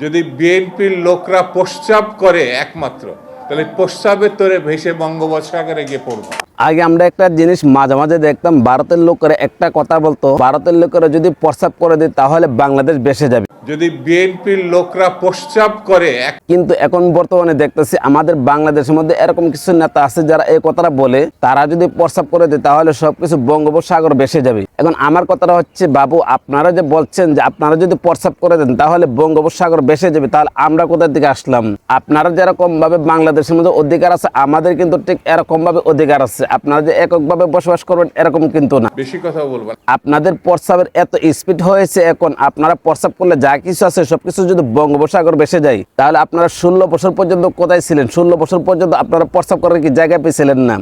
যদি বিএনপির লোকরা পশ্চাব করে একমাত্র তাহলে পশ্চাপের তোরে ভেসে বঙ্গোপসাগরে গিয়ে পড়ব। আগে আমরা একটা জিনিস মাঝে মাঝে দেখতাম ভারতের লোকেরা একটা কথা বলতো ভারতের লোকেরা যদি প্রস্তাব করে দিত তাহলে বাংলাদেশ বেসে যাবে। যদি বিএনপির লোকরা প্রস্রাব করে কিন্তু এখন বর্তমানে দেখতেছি আমাদের বাংলাদেশের মধ্যে এরকম কিছু নেতা আছে যারা এই কথাটা বলে তারা যদি প্রস্তাব করে দেয় তাহলে সবকিছু বঙ্গোপসাগর বেসে যাবে। এখন আমার কথাটা হচ্ছে বাবু আপনারা যে বলছেন যে আপনারা যদি প্রস্তাব করে দেন তাহলে বঙ্গোপসাগর বেসে যাবে। তাহলে আমরা কোথার দিকে আসলাম? আপনারা যেরকম ভাবে বাংলাদেশের মধ্যে অধিকার আছে আমাদের কিন্তু ঠিক এরকম ভাবে অধিকার আছে। আপনারা যে এককভাবে বসবাস করবেন এরকম কিন্তু না। বেশি কথা বলবেন। আপনাদের প্রস্রাবের এত স্পিড হয়েছে এখন আপনারা প্রস্রাব করলে যা কিছু আছে সবকিছু যদি বঙ্গোপসাগর বেসে যায় তাহলে আপনারা ষোলো বছর পর্যন্ত কোথায় ছিলেন? ষোলো বছর পর্যন্ত আপনারা প্রস্রাব করার কি জায়গা পেয়েছিলেন না?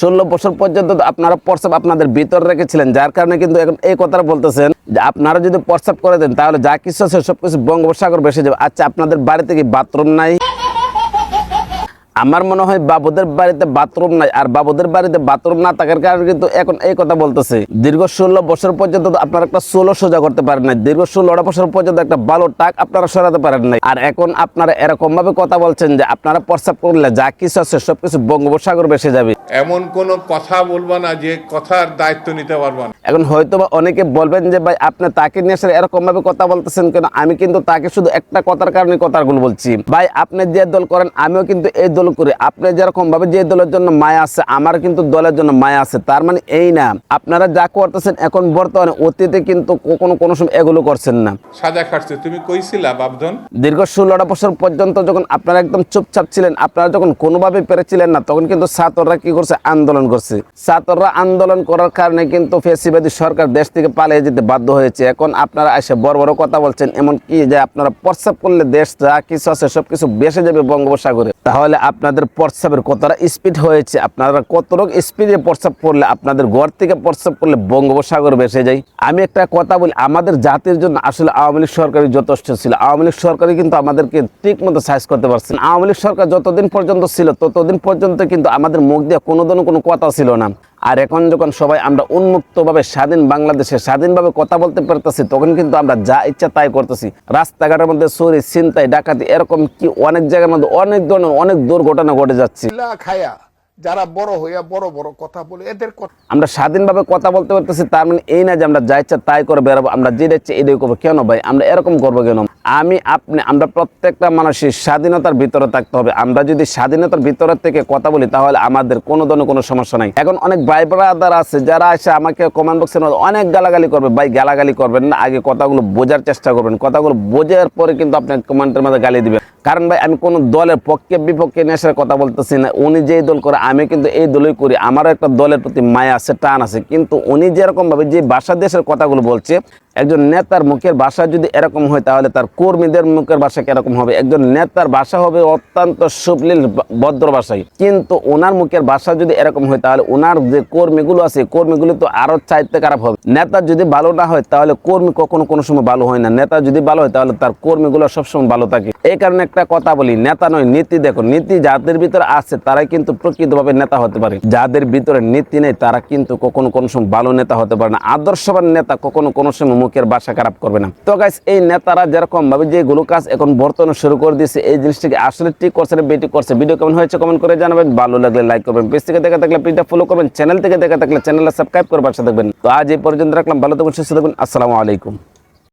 ষোলো বছর পর্যন্ত আপনারা প্রস্রাব আপনাদের ভিতর রেখেছিলেন যার কারণে কিন্তু এখন এই কথাটা বলতেছেন যে আপনারা যদি প্রস্রাব করে দেন তাহলে যা কিছু আছে সবকিছু বঙ্গোপসাগর বেসে যাবে। আচ্ছা আপনাদের বাড়িতে কি বাথরুম নাই? আমার মনে হয় বাবুদের বাড়িতে বাথরুম নাই আর বাবুদের বাড়িতে বাথরুম না থাকার কারণে কিন্তু এখন এই কথা বলতেছে। দীর্ঘ ষোলো বছর পর্যন্ত আপনারা একটা ষোলো সোজা করতে পারেন নাই। দীর্ঘ ষোলোটা বছর পর্যন্ত একটা ভালো টাক আপনারা সরাতে পারেন নাই। আর এখন আপনারা এরকম ভাবে কথা বলছেন যে আপনারা প্রস্তাব করলে যা কিছু আছে সবকিছু বঙ্গোপসাগর বেসে যাবে। এমন কোনো কথা বলবা না যে কথার দায়িত্ব নিতে পারবা না। এখন হয়তো বা অনেকে বলবেন যে ভাই আপনি তাকে নিয়ে এসে এরকম ভাবে কথা বলতেছেন কেন? আমি কিন্তু তাকে শুধু একটা কথার কারণে কথাগুলো বলছি। ভাই আপনি যে দল করেন আমিও কিন্তু এই দল করি আপনি যেরকম ভাবে যে দলের জন্য মায়া আছে আমার কিন্তু দলের জন্য মায়া আছে। তার মানে এই না আপনারা যা করতেছেন এখন বর্তমানে অতীতে কিন্তু কখনো কোনো সময় এগুলো করছেন না। সাজা খাটছে। তুমি কইছিলা বাবধন দীর্ঘ ষোলোটা বছর পর্যন্ত যখন আপনারা একদম চুপচাপ ছিলেন আপনারা যখন কোনোভাবে পেরেছিলেন না তখন কিন্তু ছাত্ররা কি করছে? আন্দোলন করছে। ছাত্ররা আন্দোলন করার কারণে কিন্তু ফেসিবাদী সরকার দেশ থেকে পালিয়ে যেতে বাধ্য হয়েছে। এখন আপনারা এসে বড় বড় কথা বলছেন এমন কি যে আপনারা প্রস্তাব করলে দেশ যা কিছু আছে সবকিছু বেসে যাবে বঙ্গোপসাগরে। তাহলে আপনাদের প্রস্রাবের কতটা স্পিড হয়েছে, আপনারা কত রোগ স্পিডে প্রস্রাব করলে, আপনাদের ঘর থেকে প্রস্রাব করলে বঙ্গোপসাগর বেসে যায়? আমি একটা কথা বলি, আমাদের জাতির জন্য আসলে আওয়ামী লীগ সরকারই যথেষ্ট ছিল। আওয়ামী লীগ সরকারই কিন্তু আমাদেরকে ঠিক মতো সাইজ করতে পারছেন আওয়ামী লীগ সরকার যতদিন পর্যন্ত ছিল, ততদিন পর্যন্ত কিন্তু আমাদের মুখ দিয়ে কোনো কোনো কথা ছিল না। আর এখন যখন সবাই আমরা উন্মুক্তভাবে স্বাধীন বাংলাদেশে স্বাধীনভাবে কথা বলতে পারতেছি, তখন কিন্তু আমরা যা ইচ্ছা তাই করতেছি। রাস্তাঘাটের মধ্যে চুরি, ছিনতাই, ডাকাতি, এরকম কি অনেক জায়গার মধ্যে অনেক ধরনের অনেক দুর্ঘটনা ঘটে যাচ্ছে। খায়া। যারা বড় হইয়া বড় বড় কথা বলে, এদের আমরা স্বাধীনভাবে কথা বলতে পারতেছি, তার মানে এই না যে আমরা যা ইচ্ছা তাই করে বেরোবো আমরা যেটা ইচ্ছে এটাই করব। কেন ভাই? আমরা এরকম করব কেন? আমি আপনি আমরা প্রত্যেকটা মানুষের স্বাধীনতার ভিতরে থাকতে হবে। আমরা যদি স্বাধীনতার ভিতরে থেকে কথা বলি, তাহলে আমাদের কোনো ধরনের কোনো সমস্যা নাই। এখন অনেক ভাই ব্রাদার আছে, যারা এসে আমাকে কমেন্ট বক্সের মধ্যে অনেক গালাগালি করবে। ভাই, গালাগালি করবেন না। আগে কথাগুলো বোঝার চেষ্টা করবেন। কথাগুলো বোঝার পরে কিন্তু আপনি কমেন্টের মধ্যে গালি দিবেন। কারণ ভাই, আমি কোনো দলের পক্ষে বিপক্ষে নেশার কথা বলতেছি না। উনি যেই দল করে, আমি কিন্তু এই দলই করি। আমারও একটা দলের প্রতি মায়া আছে, টান আছে। কিন্তু উনি যেরকমভাবে যে ভাষা দেশের কথাগুলো বলছে একজন নেতার মুখের ভাষা যদি এরকম হয়, তাহলে তার কর্মীদের মুখের ভাষা কীরকম হবে? একজন নেতার ভাষা হবে অত্যন্ত সুবলীল ভদ্র ভাষায় কিন্তু ওনার মুখের ভাষা যদি এরকম হয়, তাহলে ওনার যে কর্মীগুলো আছে, কর্মীগুলো তো আরও চাইতে খারাপ হবে। নেতা যদি ভালো না হয়, তাহলে কর্মী কখনো কোনো সময় ভালো হয় না। নেতা যদি ভালো হয়, তাহলে তার কর্মীগুলো সবসময় ভালো থাকে। এই কারণে একটা কথা বলি, নেতা নয়, নীতি দেখো। নীতি যাদের ভিতরে আছে, তারাই কিন্তু প্রকৃতভাবে নেতা হতে পারে। যাদের ভিতরে নীতি নেই, তারা কিন্তু কখনো কোনো সময় ভালো নেতা হতে পারে না। আদর্শবান নেতা কখনো কোনো সময় মুখের বাসা খারাপ করবে না। তো গাছ এই নেতারা যেরকম ভাবে যেগুলো কাজ এখন বর্তমানে শুরু করে দিয়েছে, এই জিনিসটাকে আসলে ঠিক করছে না, বেটি করছে। ভিডিও কেমন হয়েছে কমেন্ট করে জানাবেন। ভালো লাগলে লাইক করবেন। পেজ থেকে দেখা থাকলে পেজটা ফলো করবেন। চ্যানেল থেকে দেখা থাকলে চ্যানেলটা সাবস্ক্রাইব করে বাসা দেখবেন তো আজ এই পর্যন্ত রাখলাম। ভালো থাকবেন সুস্থ থাকবেন আসসালামু আলাইকুম।